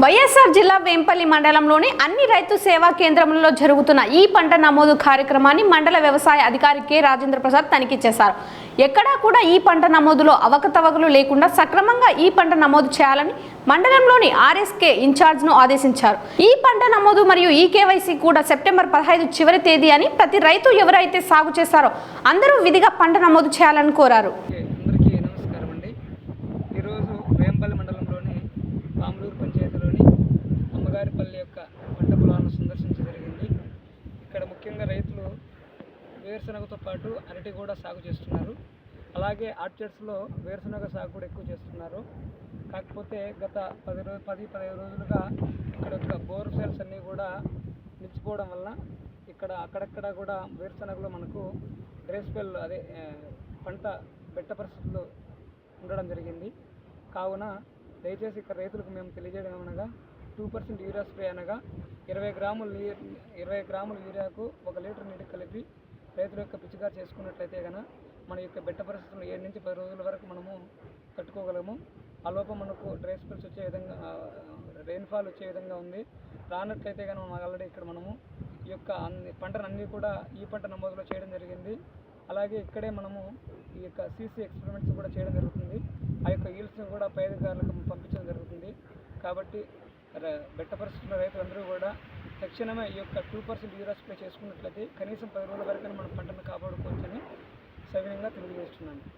వైఎస్ఆర్ జిల్లా వేంపల్లి మండలంలోని అన్ని రైతు సేవా కేంద్రంలో జరుగుతున్న ఈ పంట నమోదు కార్యక్రమాన్ని మండల వ్యవసాయ అధికారి కె. రాజేంద్ర ప్రసాద్ తనిఖీ చేశారు. ఎక్కడా కూడా ఈ పంట నమోదులో అవకతవకలు లేకుండా సక్రమంగా ఈ పంట నమోదు చేయాలని మండలంలోని ఆర్ఎస్కే ఇన్ఛార్జ్ను ఆదేశించారు. ఈ పంట నమోదు మరియు ఈ కేవైసీ కూడా సెప్టెంబర్ పదహైదు చివరి తేదీ అని ప్రతి రైతు ఎవరైతే సాగు చేశారో అందరూ విధిగా పంట నమోదు చేయాలని కోరారు. వేరుశనగతో పాటు అరటి కూడా సాగు చేస్తున్నారు. అలాగే ఆర్చర్స్లో వేరుశనగ సాగు కూడా ఎక్కువ చేస్తున్నారు. కాకపోతే గత పది రోజు పది పదిహేను రోజులుగా ఇక్కడ యొక్క బోర్ సెల్స్ అన్నీ కూడా నిలిచిపోవడం వల్ల ఇక్కడ అక్కడక్కడ కూడా వేరుశనగలో మనకు డ్రెస్ స్పెల్ అదే పంట బెట్ట పరిస్థితులు ఉండడం జరిగింది. కావున దయచేసి ఇక్కడ రైతులకు మేము తెలియజేయడం అనగా టూ పర్సెంట్ యూరియా స్ప్రే అనగా ఇరవై గ్రాములు నీరు ఇరవై గ్రాముల యూరియాకు ఒక లీటర్ నీటి కలిపి రైతుల యొక్క పిచ్చిగారు చేసుకున్నట్లయితే కనుక మన యొక్క బెట్ట పరిస్థితులు ఏడు నుంచి పది రోజుల వరకు మనము తట్టుకోగలము ఆ లోపం మనకు డ్రై స్పెల్స్ వచ్చే విధంగా రెయిన్ఫాల్ వచ్చే విధంగా ఉంది. రానట్లయితే కనుక మనం ఆల్రెడీ ఇక్కడ మనము ఈ యొక్క అన్ని పంటను అన్నీ కూడా ఈ పంట నమోదులో చేయడం జరిగింది. అలాగే ఇక్కడే మనము ఈ యొక్క సీసీ ఎక్స్పెరిమెంట్స్ కూడా చేయడం జరుగుతుంది. ఆ యొక్క ఈల్స్ని కూడా పై అధికారులకు పంపించడం జరుగుతుంది. కాబట్టి బెట్ట పరిస్థితుల రైతులందరూ కూడా తక్షణమే ఈ యొక్క టూ పర్సెంట్ యూరియా స్ప్రే చేసుకున్నట్లయితే కనీసం పది రోజుల వరకు మనం పంటను కాపాడుకోవచ్చని సవినంగా తెలియజేస్తున్నాను.